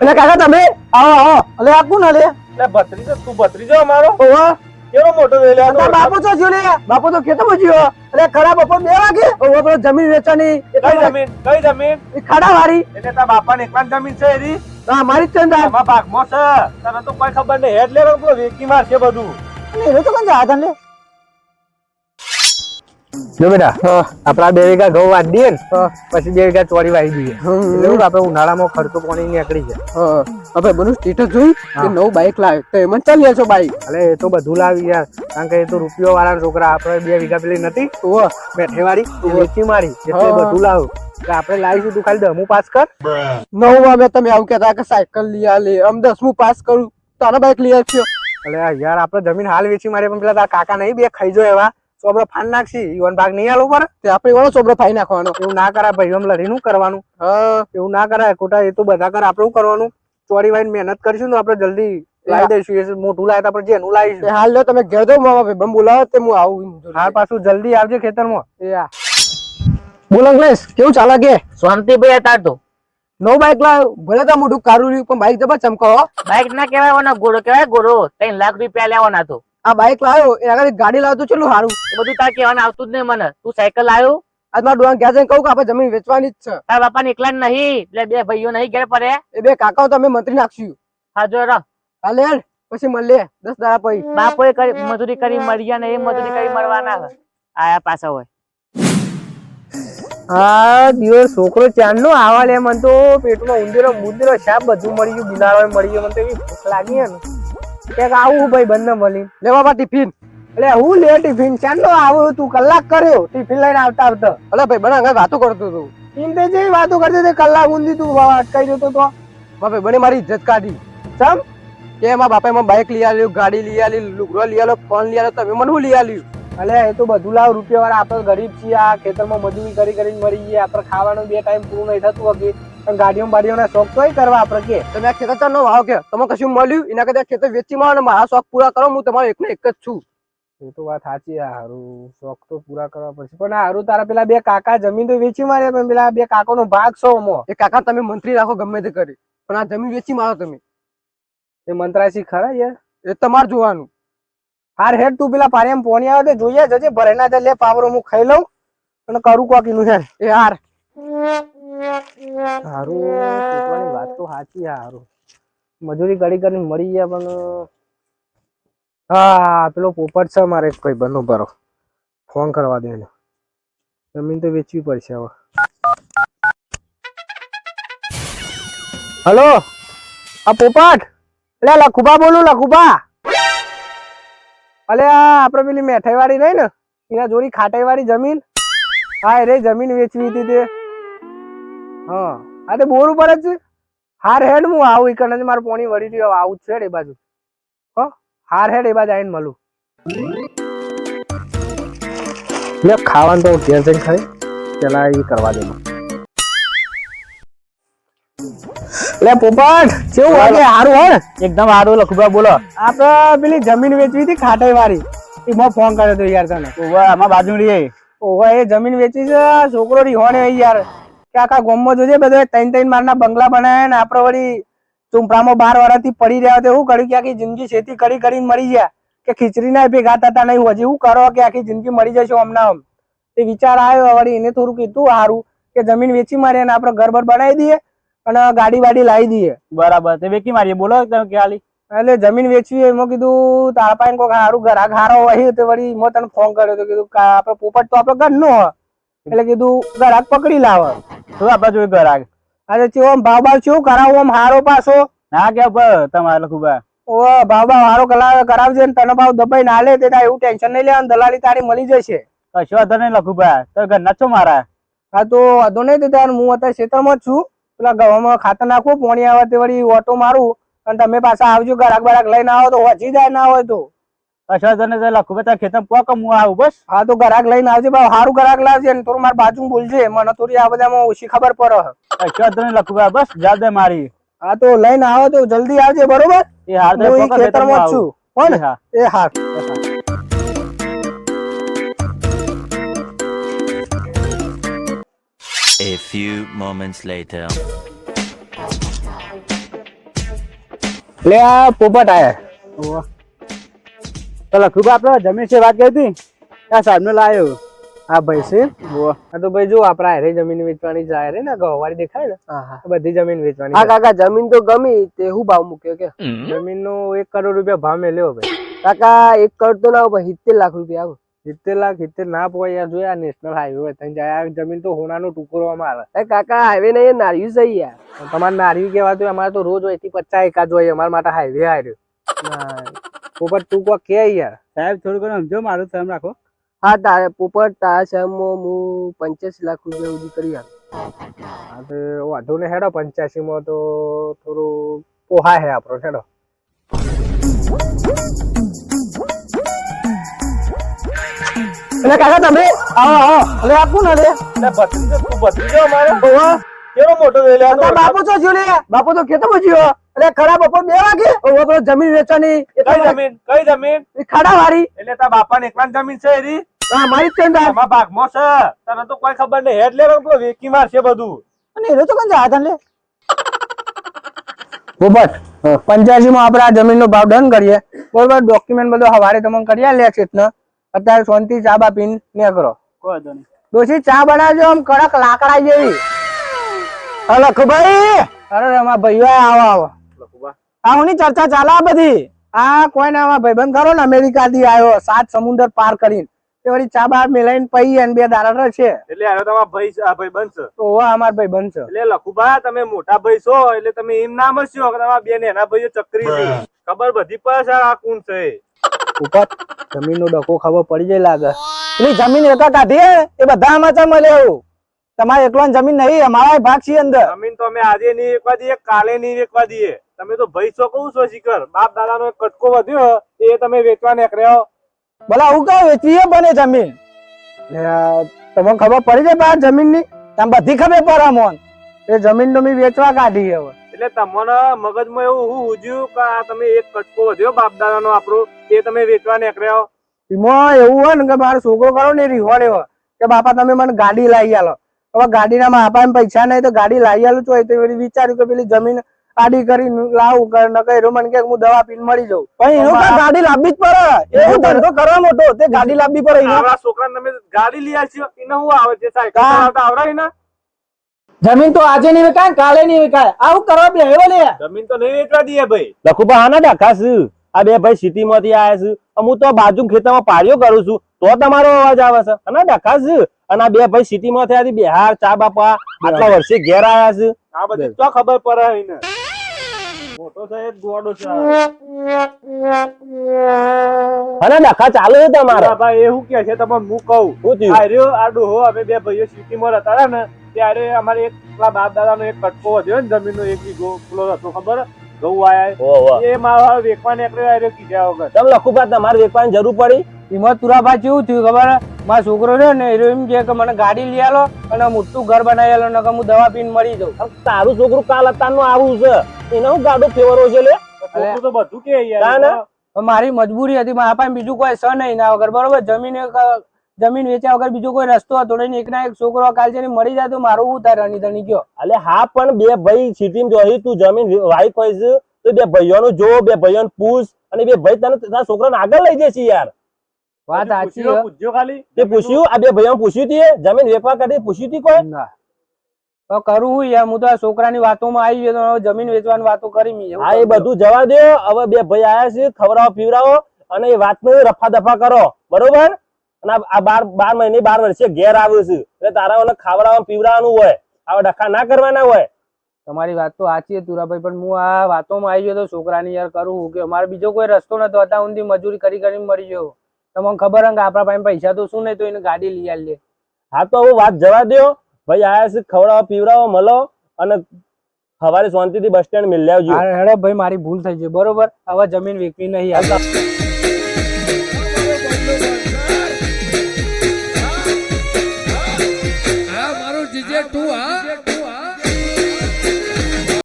એટલે કાકા તમે? આવો આવો એટલે આપું ને અલે? એટલે ભત્રીજો તું ભત્રીજો અમારો? ઓવા કેવો મોટો લઈ લે આ તો? તારા બાપુ તો જો લે. બાપુ તો કેતો બજ્યો એટલે ખરા બપોર બે વાગે? ઓવા પેલો જમીન વેચવાની કઈ જમીન? કઈ જમીન? એ ખાડા વાળી. એટલે તારા બાપાને એકલા જમીન છે એરી હા મારી જ ચંદા આમાં ભાગમાં છે. તને તો કોઈ ખબર નહીં. હેડ લેવલ પેલો વેકી મારશે બધું. એટલે એ તો કંઈ આધાર લે જો બેટા આપડા બે વીઘા ઘઉં વાળી દઈએ ને પછી બે વીઘા ચોરી વાળી દઈએ. એવું આપડે ઉનાળામાં ખર્ચો પાણી નીકળી જાય. હવે બનું સ્ટેટસ જોઈ કે નવું બાઈક લાવે. તો એમાં ચાલી જશો બાઈક એટલે એ તો બધું લાવી યાર. કારણ કે એ તો રૂપિયો વાળા છોકરા આપડે બે વીઘા પેલી નથી. બેઠે વાળી વેચી મારી એટલે બધું લાવું. આપડે લાવીશું તું ખાલી દમું પાસ કર. નવું અમે તમે આવું કહેતા કે સાયકલ લઈ આલે. આમ દસમું પાસ કરું. તારા બાઈક લઈ આવશો એટલે યાર આપડે જમીન હાલ વેચી મારે પણ પેલા તારા કાકા નહીં બે ખાઈ જો એવા. ચોબરો ફાન નાખશી ઈવન ભાગ નહીં આલો ઉપર તે આપણે વાળો ચોબરો ફાઈ નાખવાનો. એવું ના કરાય ભાઈ આમ લડીનું કરવાનું. હ એવું ના કરાય. ખોટા એ તો બધા કર આપણું કરવાનું. ચોરી વાઈન મહેનત કરીશું ને આપણે જલ્દી લાવી દઈશું. એ મોટું લાવે તો આપણે જેનું લાવીશું. હાલ લો તમે ઘેર દો મામા ભાઈ બમ બોલાવો તે હું આવું હાર પાછું જલ્દી આવજે ખેતરમાં. એ આ બોલ અંકલેશ કેવું ચાલે કે શાંતિ ભાઈ તાર તો. નો બાઈક લાવ ભલે તો મોટું કારું પણ બાઈક જબર ચમકાવો. બાઈક ના કહેવાય ઓના ગોળો કહેવાય ગોળો ત્રણ લાખ રૂપિયા લેવાના તો. આ બાઈક લાવ્યો એના આગળ ગાડી લાવ્યો તો ચેટલું સારું? એ બધું તાર કહેવાનું આવતું જ નહીં મને. તું સાયકલ લાવ્યો આજ મારા ડોહાને ઘેર જઈને કહું કે આપણે જમીન વેચવાની જ છે. તારા બાપા એકલા જ નહીં એટલે બે ભાઈઓ નહીં ઘેર પડે એ બે કાકાઓ તમે મંત્રી નાખશું. હા જો રો. હાલે હેડ પછી મળીએ દસ દાડા પછી. બાપોએ કરી મજૂરી કરી મર્યા ને એ મજૂરી કરી મળવાના. આયા પાછા હોય. હા દિવસ છોકરો ચાંદનો આવા લે મને તો પેટમાં ઉંદીરો મુંદીરો સાપ બધું મળી ગયું બિલાડો મળી ગયો મને તો એવી ભૂખ લાગી ને ક્યાંક આવું ભાઈ બંને મળી લેવા બા ટિફિન. એટલે હું લે ટિફિન? ચાલો આવું તું કલાક કર્યો. ટિફિન લઈને આવતા આવતા. અલે ભાઈ બને આગળ વાતો કરતો તું એમ તે જેવી વાતો કરતો તે કલાક ઊંધી તું અટકાઈ જતો તો. બાપે બને મારી ઇજ્જત કાઢી. ચમ? કે એમાં બાપે મને બાઈક લઈ આલ્યું ગાડી લઈ આલી લુગડો લઈ આલો ફોન લઈ આવ્યો તમે મને શું લઈ આલ્યું? અલે એ તો બધું લાવ રૂપિયા વાળા આપણે ગરીબ છીએ આ ખેતરમાં મજૂરી કરી કરીને મરી ગયા આપણે ખાવાનું બે ટાઈમ પૂરું નહીં થતું પણ ગાડીઓ બાડીઓના શોખ તો કરવા આપણે કે તમે આ ખેતર ચાર નો ભાવ કે તમે કશું મળ્યું? એના કરતા ખેતર વેચી મારો ને મારા શોખ પૂરા કરો હું તમારો એકને એક જ છું. એ તો વાત સાચી હારું. શોખ તો પૂરા કરવા પડશે. પણ હારું તારા પેલા બે કાકા જમીન તો વેચી મારે પણ પેલા બે કાકાનો ભાગ છો અમો એ કાકા તમે મંત્રી રાખો ગમે તે કરી. પણ આ જમીન વેચી મારો તમે. એ મંત્રાસી ખરા યાર? એ તમારે જોવાનું. હાર હેડ તું પેલા પારે એમ પોણી આવે તો જોઈએ જજે. ભરે ના લે પાવરો હું ખાઈ લઉં. અને કરું કોક એનું હેડ. એ હાર. પોતાની વાત તો સાચી સારું મજૂરી કરી મળી ગયા, પણ, હા, પેલો પોપટ છે મારે કોઈ બંધો ભરો ફોન કરવા દે એને. જમીન તો વેચવી પડશે હવે. હલો? આ પોપટ? એટલે લખુબા બોલું લખુબા અલે, આ આપણે પેલી મેઠાઈ વાળી રહી ને? એના જોડી ખાટાઈ વાળી જમીન? હા રે જમીન વેચવી હતી તે. હા. આ તે બોર ઉપર જ છે હાર હેડ હું આવું ઈ કને મારું પોણી વળી રહ્યો આવું જ છે એ બાજુ. હો? હાર હેડ એ બાજુ આવીને મળું. લે ખાવાનું તો ઘેર જઈને ખાઈ પેલા એ કરવા દે લે પોપટ કેવું વાગે હારું હે એકદમ હારું લખુભા બોલો. આપણે પેલી જમીન વેચવી હતી ખાટાઈ વાળી એમાં ફોન કર્યો હતો યાર તને. આમાં બાજુ રહી. ઓવા એ જમીન વેચી છે છોકરો રીહોણે હે યાર. આખા ગામમાં જોજે બધો ત્રણ ત્રણ મારના બંગલા બનાવ્યા ને આપડે વળી ચુંપડામાં બાર વર્ષથી પડી રહ્યા તો શું કર્યું કે આખી જિંદગી ખેતી કરી કરીને મરી ગયા. કે ખીચડી ના ભેગાતા હતા નહીં હજી શું કરો કે આખી જિંદગી મરી જશે હમણાં આમ. તે વિચાર આવ્યો વળી એને થોડું કીધું સારું કે જમીન વેચી મારી અને આપણે ઘર બર બનાવી દઈએ અને ગાડી વાડી લાવી દઈએ. બરાબર તે વેચી મારીએ બોલો તમે ખ્યાલી એટલે જમીન વેચવી એમાં કીધું તારા પાસે કોઈ સારું ઘર આ ઘારો હોય તો વળી મેં તને ફોન કર્યો તો કીધું કા આપણે પોપટ તો આપણે ઘરનો હ. એટલે કીધું ગરાક પકડી લાવે. શું આપડે જોઈ ગરાક અરે ચેવો ભાવ ભાવ શું કરાવું આમ હારો પાછો? ના કે તમારે લખુભા ઓ ભાવ ભાવ હારો કરાવે કરાવજે ને તને ભાવ દબાઈ ના લે તે એવું ટેન્શન નહીં લેવાનું દલાલી તારી મળી જશે. કશો વાંધો નહીં લખુભા તો ઘર નાચો મારા? હા તો વાંધો નહીં તે તાર હું અત્યારે ખેતરમાં જ છું. પેલા ગવામાં ખાતર નાખું પોણી આવે તે વળી ઓટો મારું અને તમે પાછા આવજો ગરાક બરાક લઈને આવો તો વચી જાય ના હોય તો. કશો વાંધો નહીં લખુભા તાર ખેતર પોક હું આવું બસ? હા તો ગરાક લઈને આવજે ભાવ સારું ગરાક લાવજે ને થોડું મારા બાજુ બોલજે મને થોડી આ બધામાં ઓછી ખબર પડે. કશો વાંધો નહીં બસ જા દે મારી. હા તો લઈને આવો તો જલ્દી આવજે બરોબર? એ હાલ હું ખેતરમાં છું. હો હા એ હા A few moments later. લે આ પોપટ આયા. તો લખું આપડે જમીન છે વાત કરી હતી? આ સાહેબ ને લાયો. હા ભાઈ છે. હા તો ભાઈ જો આપડા હારે જમીન વેચવાની જાય રે ને ગવારી દેખાય ને. હા હા. બધી જમીન વેચવાની હા કાકા જમીન તો ગમી તે હું ભાવ મૂક્યો કે? જમીન નો એક કરોડ રૂપિયા ભાવ મેલ્યો ભાઈ. કાકા એક કરોડ તો ના હોય સિત્તેર લાખ રૂપિયા આવું. સિત્તેર લાખ સિત્તેર ના પોવાય યાર જોયા નેશનલ હાઈવે હોય ત્યાં જાય જમીન તો હોનાનો ટુકડવામાં આવે. એ કાકા હાઈવે નહીં નાર્યું છે યાર. તમારે નારી કહેવાતું અમારે તો રોજ હોયથી પચાસ એકાદ હોય અમારા માટે હાઈવે આવ્યો પોપટ તું કોઈ કે યાર? સાહેબ થોડું ઘણું સમજો મારું ધ્યાન રાખો. હા તારે પોપટ તારા શહેરમાં હું પંચ્યાસી લાખ રૂપિયા સુધી કરી આપું હા તો વાંધો ને હેડો પંચ્યાસી માં તો થોડું પોહા હે આપણો હેડો. એટલે કાકા તમે? આવો આવો. એટલે આપું ને એટલે ભત્રીજો તું ભત્રીજો અમારે? કેવો મોટો થઈ લે બાપુ તો જ્યો લે. બાપુ તો કેતો માં જ્યો એટલે ખરા બપોર બે વાગે? ઓવો જમીન વેચવાની. કઈ જમીન? કઈ જમીન? ખાડા વાળી એટલે તારા બાપા ને એકલા જમીન છે એરી હા મારી જ છે તાર. ભાગમાં છે. તને તો કોઈ ખબર નહીં. હેડ લે પેલો વેકી મારશે બધું. અને એનો તો કઈ જાય? લે. પોપટ પંચ્યાસી માં આપણે આ જમીન નો ભાવ ડન કરીએ. બરોબર ડોક્યુમેન્ટ બધો હવારે તમે કરી લે છે અત્યારે શાંતિ ચા બા પીન ને કરો. કોઈ વાંધો નહીં. દોશી ચા બનાવજો આમ કડક લાકડા જેવી. હલો ખુભાઈ અરે રમા ભાઈઓ આવો આવો. ચર્ચા ચાલે આ બધી? આ કોઈ ના ભાઈબંધ ખરો ને અમેરિકા થી આવ્યો સાત સમુદ્ર પાર કરીને. તે વળી ચા બા મેલાઈને પઈ અને બે દાડા છે. એટલે આનો તમારા ભાઈ છે, આ ભાઈ બનશે તો ઓવા ભાઈબંધ છે. એટલે લખુબા તમે મોટા ભાઈ છો એટલે તમે એમ ના મળશો કે તમારા બેન એના ભાઈઓ ચક્રી છે. ખબર બધી પડે છે આ કોણ છે. ઉપર જમીન નો ડકો ખબર પડી જાય લાગે. જમીન એકા કાઢી એ બધા આમાં મળે એવું તમારે એકલો જમીન નહીં અમારા ભાગ છે અંદર. જમીન તો અમે આજે નહીં વેચવા દઈએ કાલે નહીં વેચવા દઈએ. તમે તો ભાઈ છો કહું છો શિખર બાપ દાદા નો કટકો વધ્યો એ તમે વેચવા નીકળ્યો ભલા હું કઈ વેચવી બને જમીન? તમને ખબર પડી જાય બા જમીનની તમે બધી ખબર પડે મોન એ જમીન તો મેં વેચવા કાઢી હવે. એટલે તમને મગજમાં એવું હું ઉજ્યું કે આ તમે એક કટકો વધ્યો બાપ દાદા નો આપણો એ તમે વેચવા નીકળ્યો એમાં એવું હોય ને કે મારો છોકરો કરો ને રીહોડ એવો કે બાપા તમે મને ગાડી લાવી આલો. હવે ગાડીના માપા પૈસા નહીં તો ગાડી લાવી આલું છું તો વિચાર્યું કે પેલી જમીન આડી કરી લાવું કર ન કહે મને કે હું દવા પીને મળી જાઉં. પણ એનું ગાડી લાવવી જ પડે. એવું ધંધો કરવા મોટો તે ગાડી લાવવી પડે એનો. આવડા તમે ગાડી લઈ આવ્યો એને આવે છે સાયકલ ચલાવતા આવડે ને? જમીન તો આજે નહીં વેચાય કાલે નહીં વેચાય. આવું કરવા બે એવો લે. જમીન તો નહીં વેચવા દઈએ ભાઈ. લખુભા આના ડાખા છું. આ બે ભાઈ સિટી માંથી આયા છું. હું તો બાજુ ખેતરમાં પાડ્યો કરું છું. તો તમારો અવાજ આવે છે. આના ડાખા છું. અને આ બે ભાઈ સિટી માંથી આથી બિહાર ચા બાપા આટલા વર્ષે ઘેર આવ્યા છે. આ બધું તો ખબર પડે એને. મોટો સાહેબ ગોડો છે અને ડાખા ચાલુ છે તમારે? આ એ હું કે છે તમને હું કહું. શું થયું? આ ડોહો અમે બે ભાઈઓ સિટીમાં રહેતા હતા ને ત્યારે અમારે એક પેલા બાપ દાદાનો એક કટકો વધ્યો ને જમીનનો એક વીઘો ખુલ્લો હતો ખબર? ઘઉં આયા એ મારા વેકવા નીકળ્યો આર્યો કીધા વગર. તમે લખુભા તમારે વેચવાની જરૂર પડી? એમાં તુરાભાઈ કેવું થયું ખબર? મારો છોકરો છે ને એ એમ કે મને ગાડી લઈ આલો અને મોટું ઘર બનાવી આલો ને હું દવા પીને મરી જાઉં. તારું છોકરું કાલ અત્યારનું આવું છે. એને હું ગાડો ફેવરો છે લે. તો બધું કે ના, યાર મારી મજબૂરી હતી મારા પાસે બીજું કોઈ સ નહીં. ના વગર બરોબર જમીન જમીન વેચ્યા વગર બીજો કોઈ રસ્તો હતો નહીં. એક ના એક છોકરો કાલ છે મરી જાય તો મારું હું થાય અની ધણી ગયો. એટલે હા પણ બે ભાઈ સિટીમાં જોઈ તું જમીન વાઈફ હોય તો બે ભાઈઓનું જો બે ભાઈઓને પૂછ અને બે ભાઈ તને તારા છોકરાને આગળ લઈ જશે યાર. વાત સાચી પૂછ્યો ખાલી? તે પૂછ્યું? આ બે ભાઈઓ પૂછ્યું તી? જમીન વેચવા કરી પૂછ્યું તી કોઈ? ના. તો કરું હું યાર હું તો આ છોકરાની વાતોમાં આવી ગયો તો જમીન વેચવાની વાતો કરી મી હા એ બધું જવા દો. હવે બે ભાઈ આયા છે ખવડાવો પીવડાવો અને એ વાતનો રફા દફા કરો. બરોબર? અને આ- બાર બાર મહિને બાર વર્ષે ઘેર આવે છે. એટલે તારા ઓને ખાવડાવવાનું પીવડાવવાનું હોય. આવા ડખા ના કરવાના હોય. તમારી વાત તો સાચી તુરાભાઈ પણ હું આ વાતોમાં આવી ગયો તો છોકરાની યાર કરું કે અમારે બીજો કોઈ રસ્તો નતો. હતા ઊંધી મજૂરી કરી કરીને મરી ગયો. તમને ખબર હે કે આપણા પાસે પૈસા તો શું નહીં તો એને ગાડી લઈ આલીએ હા તો હવે વાત જવા દો ભાઈ આયા છે ખવડાવો પીવડાવો મળો અને સવારે શાંતિથી બસ સ્ટેન્ડ મિલ આવજો હા હેડો ભાઈ મારી ભૂલ થઈ છે બરોબર? હવે જમીન વેચવી નહીં હાલ. મારું જીજે તું આ